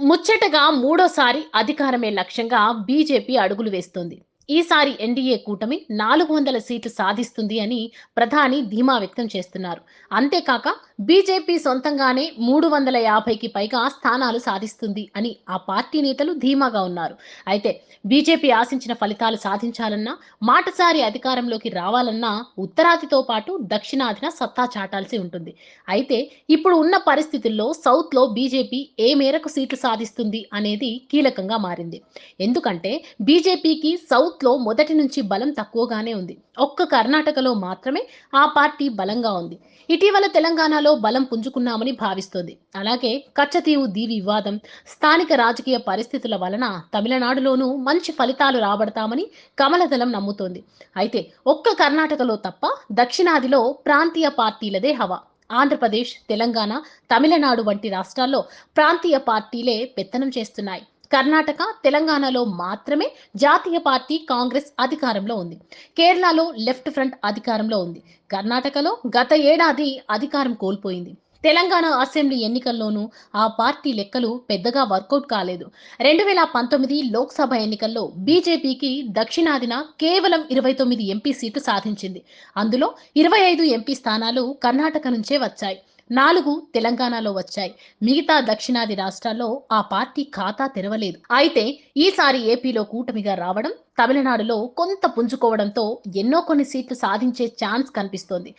ముచ్చటగా మూడోసారి అధికారమే లక్ష్యంగా బీజేపీ అడుగులు వేస్తోంది. ఈసారి ఎన్డీఏ కూటమి నాలుగు వందల సీట్లు సాధిస్తుంది అని ప్రధాని ధీమా వ్యక్తం చేస్తున్నారు. అంతేకాక బీజేపీ సొంతంగానే మూడు వందల యాభైకి పైగా స్థానాలు సాధిస్తుంది అని ఆ పార్టీ నేతలు ధీమాగా ఉన్నారు. అయితే బీజేపీ ఆశించిన ఫలితాలు సాధించాలన్నా మాటసారి అధికారంలోకి రావాలన్నా ఉత్తరాదితో పాటు దక్షిణాదిన సత్తా చాటాల్సి ఉంటుంది. అయితే ఇప్పుడు ఉన్న పరిస్థితుల్లో సౌత్లో బీజేపీ ఏ మేరకు సీట్లు సాధిస్తుంది అనేది కీలకంగా మారింది. ఎందుకంటే బీజేపీకి సౌత్ సౌత్లో మొదటి నుంచి బలం తక్కువగానే ఉంది. ఒక్క కర్ణాటకలో మాత్రమే ఆ పార్టీ బలంగా ఉంది. ఇటీవల తెలంగాణలో బలం పుంజుకున్నామని భావిస్తోంది. అలాగే కచ్చతీవు దీవి వివాదం స్థానిక రాజకీయ పరిస్థితుల వలన తమిళనాడులోనూ మంచి ఫలితాలు రాబడతామని కమలదళం నమ్ముతోంది. అయితే ఒక్క కర్ణాటకలో తప్ప దక్షిణాదిలో ప్రాంతీయ పార్టీలదే హవా. ఆంధ్రప్రదేశ్ తెలంగాణ తమిళనాడు వంటి రాష్ట్రాల్లో ప్రాంతీయ పార్టీలే పెత్తనం చేస్తున్నాయి. కర్ణాటక తెలంగాణలో మాత్రమే జాతీయ పార్టీ కాంగ్రెస్ అధికారంలో ఉంది. కేరళలో లెఫ్ట్ ఫ్రంట్ అధికారంలో ఉంది. కర్ణాటకలో గత ఏడాది అధికారం కోల్పోయింది. తెలంగాణ అసెంబ్లీ ఎన్నికల్లోనూ ఆ పార్టీ లెక్కలు పెద్దగా వర్కౌట్ కాలేదు. రెండు వేల పంతొమ్మిది లోక్సభ ఎన్నికల్లో బీజేపీకి దక్షిణాదిన కేవలం ఇరవై తొమ్మిది ఎంపీ సీటు సాధించింది. అందులో ఇరవై ఐదు ఎంపీ స్థానాలు కర్ణాటక నుంచే వచ్చాయి. నాలుగు తెలంగాణలో వచ్చాయి. మిగతా దక్షిణాది రాష్ట్రాల్లో ఆ పార్టీ ఖాతా తెరవలేదు. అయితే ఈసారి ఏపీలో కూటమిగా రావడం తమిళనాడులో కొంత పుంజుకోవడంతో ఎన్నో కొన్ని సీట్లు సాధించే ఛాన్స్ కనిపిస్తోంది.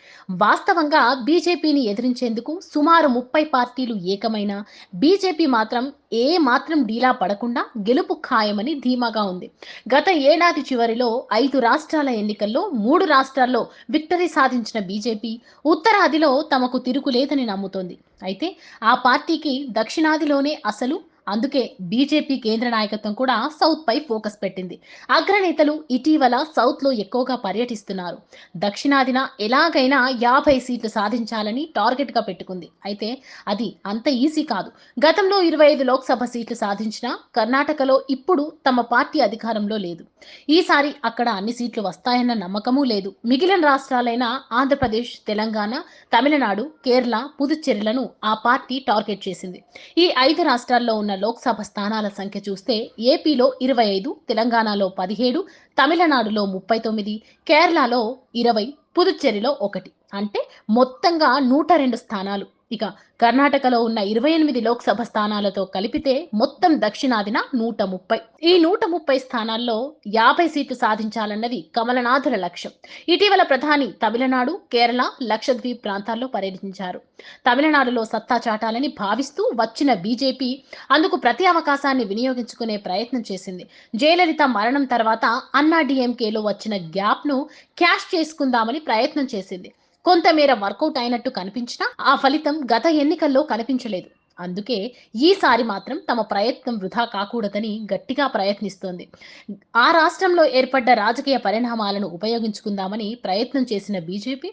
వాస్తవంగా బీజేపీని ఎదిరించేందుకు సుమారు ముప్పై పార్టీలు ఏకమైన బీజేపీ మాత్రం ఏ మాత్రం డీలా పడకుండా గెలుపు ఖాయమని ధీమాగా ఉంది. గత ఏడాది చివరిలో ఐదు రాష్ట్రాల ఎన్నికల్లో మూడు రాష్ట్రాల్లో విక్టరీ సాధించిన బీజేపీ ఉత్తరాదిలో తమకు తిరుగులేదని నమ్ముతోంది. అయితే ఆ పార్టీకి దక్షిణాదిలోనే అసలు అందుకే బీజేపీ కేంద్ర నాయకత్వం కూడా సౌత్ పై ఫోకస్ పెట్టింది. అగ్రనేతలు ఇటీవల సౌత్లో ఎక్కువగా పర్యటిస్తున్నారు. దక్షిణాదిన ఎలాగైనా యాభై సీట్లు సాధించాలని టార్గెట్గా పెట్టుకుంది. అయితే అది అంత ఈజీ కాదు. గతంలో ఇరవై ఐదు లోక్సభ సీట్లు సాధించిన కర్ణాటకలో ఇప్పుడు తమ పార్టీ అధికారంలో లేదు. ఈసారి అక్కడ అన్ని సీట్లు వస్తాయన్న నమ్మకమూ లేదు. మిగిలిన రాష్ట్రాలైన ఆంధ్రప్రదేశ్ తెలంగాణ తమిళనాడు కేరళ పుదుచ్చేరిలను ఆ పార్టీ టార్గెట్ చేసింది. ఈ ఐదు రాష్ట్రాల్లో ఉన్న లోక్సభ స్థానాల సంఖ్య చూస్తే ఏపీలో ఇరవై ఐదు తెలంగాణలో పదిహేడు తమిళనాడులో ముప్పై తొమ్మిది కేరళలో ఇరవై పుదుచ్చేరిలో ఒకటి. అంటే మొత్తంగా నూట రెండు స్థానాలు. ఇక కర్ణాటకలో ఉన్న ఇరవై ఎనిమిది లోక్సభ స్థానాలతో కలిపితే మొత్తం దక్షిణాదిన నూట ముప్పై. ఈ నూట ముప్పై స్థానాల్లో యాభై సీట్లు సాధించాలన్నది కమలనాథుల లక్ష్యం. ఇటీవల ప్రధాని తమిళనాడు కేరళ లక్షద్వీప్ ప్రాంతాల్లో పర్యటించారు. తమిళనాడులో సత్తా చాటాలని భావిస్తూ వచ్చిన బీజేపీ అందుకు ప్రతి అవకాశాన్ని వినియోగించుకునే ప్రయత్నం చేసింది. జయలలిత మరణం తర్వాత అన్నా డిఎంకేలో వచ్చిన గ్యాప్ను క్యాష్ చేసుకుందామని ప్రయత్నం చేసింది. కొంతమేర వర్కౌట్ అయినట్టు కనిపించినా ఆ ఫలితం గత ఎన్నికల్లో కనిపించలేదు. అందుకే ఈసారి మాత్రం తమ ప్రయత్నం వృధా కాకూడదని గట్టిగా ప్రయత్నిస్తోంది. ఆ రాష్ట్రంలో ఏర్పడ్డ రాజకీయ పరిణామాలను ఉపయోగించుకుందామని ప్రయత్నం చేసిన బీజేపీ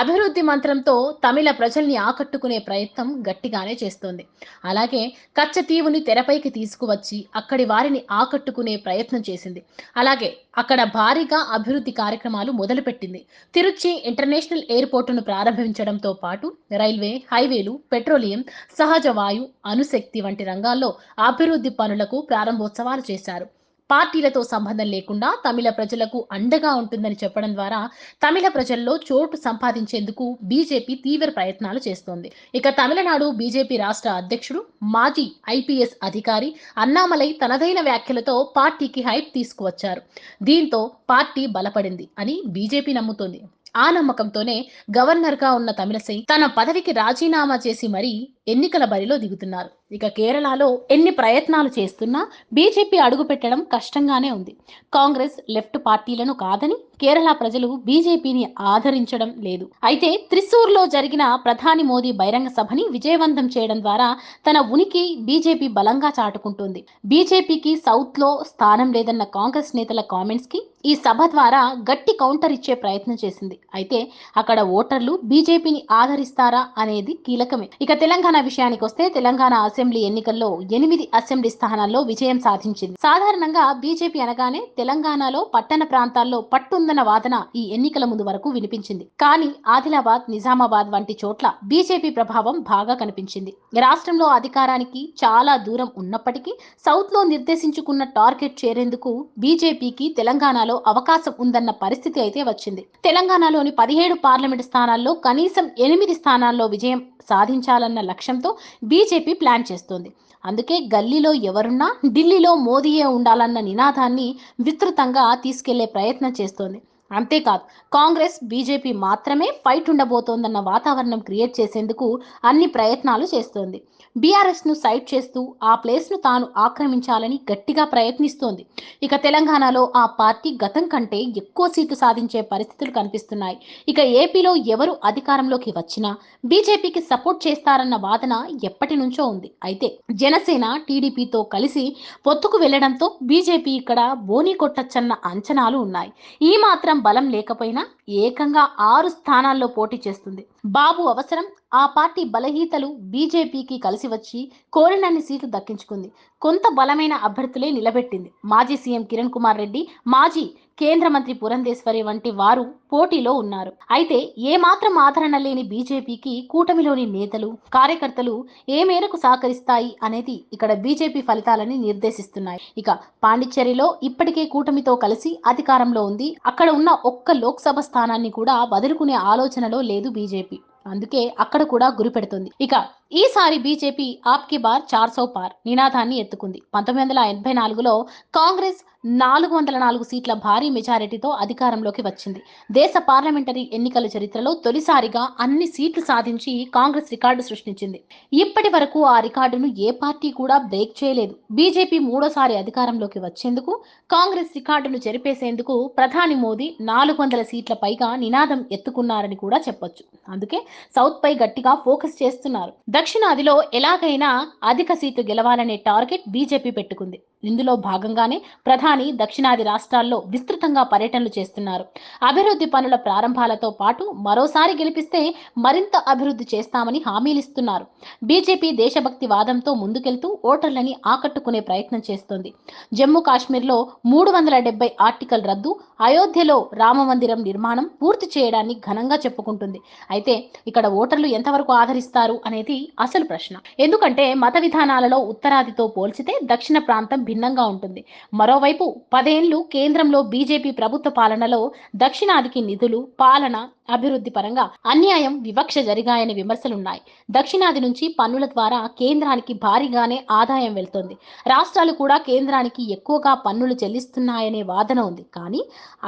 అభివృద్ధి మంత్రంతో తమిళ ప్రజల్ని ఆకట్టుకునే ప్రయత్నం గట్టిగానే చేస్తోంది. అలాగే కచ్చతీవుని తెరపైకి తీసుకువచ్చి అక్కడి వారిని ఆకట్టుకునే ప్రయత్నం చేసింది. అలాగే అక్కడ భారీగా అభివృద్ధి కార్యక్రమాలు మొదలుపెట్టింది. తిరుచి ఇంటర్నేషనల్ ఎయిర్పోర్టును ప్రారంభించడంతో పాటు రైల్వే హైవేలు పెట్రోలియం సహజ వాయు అణుశక్తి వంటి రంగాల్లో అభివృద్ధి పనులకు ప్రారంభోత్సవాలు చేశారు. పార్టీలతో సంబంధం లేకుండా తమిళ ప్రజలకు అండగా ఉంటుందని చెప్పడం ద్వారా తమిళ ప్రజల్లో చోటు సంపాదించేందుకు బీజేపీ తీవ్ర ప్రయత్నాలు చేస్తోంది. ఇక తమిళనాడు బీజేపీ రాష్ట్ర అధ్యక్షుడు మాజీ ఐపీఎస్ అధికారి అన్నామలై తనదైన వ్యాఖ్యలతో పార్టీకి హైప్ తీసుకువచ్చారు. దీంతో పార్టీ బలపడింది అని బీజేపీ నమ్ముతోంది. ఆ నమ్మకంతోనే గవర్నర్గా ఉన్న తమిళసై తన పదవికి రాజీనామా చేసి మరీ ఎన్నికల బరిలో దిగుతున్నారు. ఇక కేరళలో ఎన్ని ప్రయత్నాలు చేస్తున్నా బీజేపీ అడుగుపెట్టడం కష్టంగానే ఉంది. కాంగ్రెస్ లెఫ్ట్ పార్టీలను కాదని కేరళ ప్రజలు బీజేపీని ఆదరించడం లేదు. అయితే త్రిశూర్లో జరిగిన ప్రధాని మోదీ బహిరంగ సభని విజయవంతం చేయడం ద్వారా తన ఉనికి బీజేపీ బలంగా చాటుకుంటుంది. బీజేపీకి సౌత్లో స్థానం లేదన్న కాంగ్రెస్ నేతల కామెంట్స్కి ఈ సభ ద్వారా గట్టి కౌంటర్ ఇచ్చే ప్రయత్నం చేసింది. అయితే అక్కడ ఓటర్లు బీజేపీని ఆదరిస్తారా అనేది కీలకమే. ఇక తెలంగాణ తెలంగాణ విషయానికి వస్తే తెలంగాణ అసెంబ్లీ ఎన్నికల్లో ఎనిమిది అసెంబ్లీ స్థానాల్లో విజయం సాధించింది. సాధారణంగా బీజేపీ అనగానే తెలంగాణలో పట్టణ ప్రాంతాల్లో పట్టుందన్న వాదన ఈ ఎన్నికల ముందు వరకు వినిపించింది. కానీ ఆదిలాబాద్ నిజామాబాద్ వంటి చోట్ల బీజేపీ ప్రభావం బాగా కనిపించింది. రాష్ట్రంలో అధికారానికి చాలా దూరం ఉన్నప్పటికీ సౌత్లో నిర్దేశించుకున్న టార్గెట్ చేరేందుకు బీజేపీకి తెలంగాణలో అవకాశం ఉందన్న పరిస్థితి అయితే వచ్చింది. తెలంగాణలోని పదిహేడు పార్లమెంటు స్థానాల్లో కనీసం ఎనిమిది స్థానాల్లో విజయం సాధించాలన్న లక్ష్యంతో బీజేపీ ప్లాన్ చేస్తోంది. అందుకే గల్లీలో ఎవరున్నా ఢిల్లీలో మోదీయే ఉండాలన్న నినాదాన్ని విస్తృతంగా తీసుకెళ్ళే ప్రయత్నం చేస్తోంది. అంతేకాదు కాంగ్రెస్ బీజేపీ మాత్రమే ఫైట్ ఉండబోతోందన్న వాతావరణం క్రియేట్ చేసేందుకు అన్ని ప్రయత్నాలు చేస్తోంది. బీఆర్ఎస్ను సైట్ చేస్తూ ఆ ప్లేస్ను తాను ఆక్రమించాలని గట్టిగా ప్రయత్నిస్తోంది. ఇక తెలంగాణలో ఆ పార్టీ గతం కంటే ఎక్కువ సీట్లు సాధించే పరిస్థితులు కనిపిస్తున్నాయి. ఇక ఏపీలో ఎవరు అధికారంలోకి వచ్చినా బీజేపీకి సపోర్ట్ చేస్తారన్న వాదన ఎప్పటి నుంచో ఉంది. అయితే జనసేన టీడీపీతో కలిసి పొత్తుకు వెళ్ళడంతో బీజేపీ ఇక్కడ బోని కొట్టచ్చన్న అంచనాలు ఉన్నాయి. ఈ మాత్రం బలం లేకపోయినా ఏకంగా ఆరు స్థానాల్లో పోటీ చేస్తుంది. బాబు అవసరం. ఆ పార్టీ బలహీతలు బీజేపీకి కలిసి వచ్చి కోరినన్ని సీట్లు దక్కించుకుంది. కొంత బలమైన అభ్యర్థులే నిలబెట్టింది. మాజీ సీఎం కిరణ్ కుమార్ రెడ్డి మాజీ కేంద్ర మంత్రి పురంధేశ్వరి వంటి వారు పోటీలో ఉన్నారు. అయితే ఏ మాత్రం ఆదరణ లేని బీజేపీకి కూటమిలోని నేతలు కార్యకర్తలు ఏ మేరకు సహకరిస్తాయి అనేది ఇక్కడ బీజేపీ ఫలితాలని నిర్దేశిస్తున్నాయి. ఇక పాండిచ్చేరిలో ఇప్పటికే కూటమితో కలిసి అధికారంలో ఉంది. అక్కడ ఉన్న ఒక్క లోక్సభ స్థానాన్ని కూడా వదులుకునే ఆలోచనలో లేదు బీజేపీ. అందుకే అక్కడ కూడా గురి పెడుతుంది. ఇక ఈసారి బీజేపీ ఆప్కి బార్ చార్ సో పార్ నినాదాన్ని ఎత్తుకుంది. పంతొమ్మిది వందల ఎనభై నాలుగులో కాంగ్రెస్ నాలుగు వందల నాలుగు సీట్ల భారీ మెజారిటీతో అధికారంలోకి వచ్చింది. దేశ పార్లమెంటరీ ఎన్నికల చరిత్రలో తొలిసారిగా అన్ని సీట్లు సాధించి కాంగ్రెస్ రికార్డు సృష్టించింది. ఇప్పటి వరకు ఆ రికార్డును ఏ పార్టీ కూడా బ్రేక్ చేయలేదు. బీజేపీ మూడోసారి అధికారంలోకి వచ్చేందుకు కాంగ్రెస్ రికార్డును చెరిపేసేందుకు ప్రధాని మోదీ నాలుగు వందల సీట్ల పైగా నినాదం ఎత్తుకున్నారని కూడా చెప్పొచ్చు. అందుకే సౌత్ పై గట్టిగా ఫోకస్ చేస్తున్నారు. దక్షిణాదిలో ఎలాగైనా అధిక సీట్లు గెలవాలనే టార్గెట్ బీజేపీ పెట్టుకుంది. ఇందులో భాగంగానే ప్రధాని దక్షిణాది రాష్ట్రాల్లో విస్తృతంగా పర్యటనలు చేస్తున్నారు. అభివృద్ధి పనుల ప్రారంభాలతో పాటు మరోసారి గెలిపిస్తే మరింత అభివృద్ధి చేస్తామని హామీలిస్తున్నారు బీజేపీ దేశభక్తి వాదంతో ముందుకెళ్తూ ఓటర్లని ఆకట్టుకునే ప్రయత్నం చేస్తోంది. జమ్మూ కాశ్మీర్లో మూడు వందల డెబ్బై ఆర్టికల్ రద్దు అయోధ్యలో రామ మందిరం నిర్మాణం పూర్తి చేయడాన్ని ఘనంగా చెప్పుకుంటుంది. అయితే ఇక్కడ ఓటర్లు ఎంతవరకు ఆదరిస్తారు అనేది అసలు ప్రశ్న. ఎందుకంటే మత విధానాలలో ఉత్తరాదితో పోల్చితే దక్షిణ ప్రాంతం భిన్నంగా ఉంటుంది. మరోవైపు పదేళ్ళు కేంద్రంలో బీజేపీ ప్రభుత్వ పాలనలో దక్షిణాదికి నిధులు పాలన అభివృద్ధి పరంగా అన్యాయం వివక్ష జరిగాయనే విమర్శలున్నాయి. దక్షిణాది నుంచి పన్నుల ద్వారా కేంద్రానికి భారీగానే ఆదాయం వెళ్తోంది. రాష్ట్రాలు కూడా కేంద్రానికి ఎక్కువగా పన్నులు చెల్లిస్తున్నాయనే వాదన ఉంది. కానీ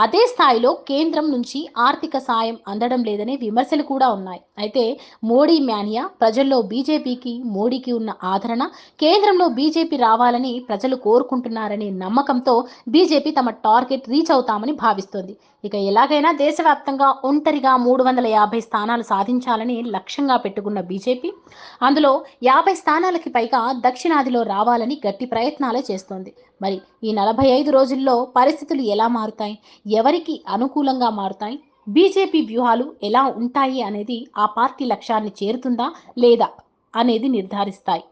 అదే స్థాయిలో కేంద్రం నుంచి ఆర్థిక సాయం అందడం లేదనే విమర్శలు కూడా ఉన్నాయి. అయితే మోడీ మ్యానియా ప్రజల్లో బీజేపీకి మోడీకి ఉన్న ఆదరణ కేంద్రంలో బీజేపీ రావాలని ప్రజలు కోరుకుంటున్నారనే నమ్మకంతో బీజేపీ తమ టార్గెట్ రీచ్ అవుతామని భావిస్తోంది. ఇక ఎలాగైనా దేశవ్యాప్తంగా ఒంటరిగా మూడు వందల యాభై స్థానాలు సాధించాలని లక్ష్యంగా పెట్టుకున్న బీజేపీ అందులో యాభై స్థానాలకి పైగా దక్షిణాదిలో రావాలని గట్టి ప్రయత్నాలే చేస్తోంది. మరి ఈ నలభై ఐదు రోజుల్లో పరిస్థితులు ఎలా మారుతాయి? ఎవరికి అనుకూలంగా మారుతాయి? బీజేపీ వ్యూహాలు ఎలా ఉంటాయి అనేది ఆ పార్టీ లక్ష్యాన్ని చేరుతుందా లేదా అనేది నిర్ధారిస్తాయి.